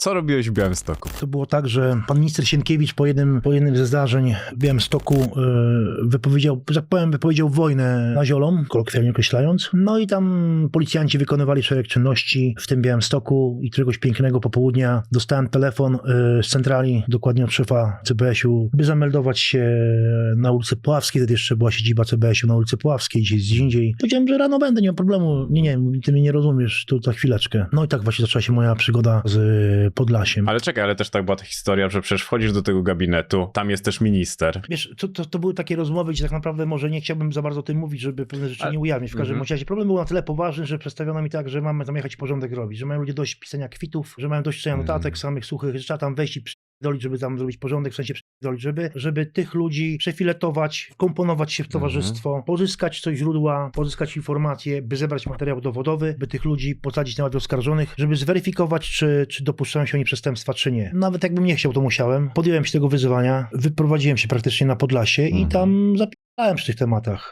Co robiłeś w Białymstoku? To było tak, że pan minister Sienkiewicz po jednym, po jednym ze zdarzeń w Białymstoku e, wypowiedział, że tak powiem, wypowiedział wojnę naziolom, kolokwialnie określając. No i tam policjanci wykonywali szereg czynności w tym Białymstoku i któregoś pięknego popołudnia dostałem telefon e, z centrali, dokładnie od szefa CBS-u, by zameldować się na ulicy Puławskiej, wtedy jeszcze była siedziba CBS-u na ulicy Puławskiej, gdzieś gdzie indziej. Powiedziałem, że rano będę, nie ma problemu. Nie, nie, ty mnie nie rozumiesz, to za chwileczkę. No i tak właśnie zaczęła się moja przygoda z Podlasiem. Ale czekaj, ale też tak była ta historia, że przecież wchodzisz do tego gabinetu, tam jest też minister. Wiesz, to, to, to były takie rozmowy, gdzie tak naprawdę może nie chciałbym za bardzo o tym mówić, żeby pewne rzeczy Ale- nie ujawnić. W każdym Mhm. razie problem był na tyle poważny, że przedstawiono mi tak, że mamy tam jechać porządek robić, że mają ludzie dość pisania kwitów, że mają dość Mhm. notatek samych suchych, że trzeba tam wejść i przydolić, żeby tam zrobić porządek, w sensie przydolić, żeby, żeby tych ludzi przefiletować, wkomponować się w Mhm. towarzystwo, pozyskać coś źródła, pozyskać informacje, by zebrać materiał dowodowy, by tych ludzi posadzić na oskarżonych, żeby zweryfikować, czy, czy dopuszczają się oni przestępstwa, czy nie. Nawet jakbym nie chciał, to musiałem. Podjąłem się tego wyzwania, wyprowadziłem się praktycznie na Podlasie i Mhm. tam zapisałem przy tych tematach.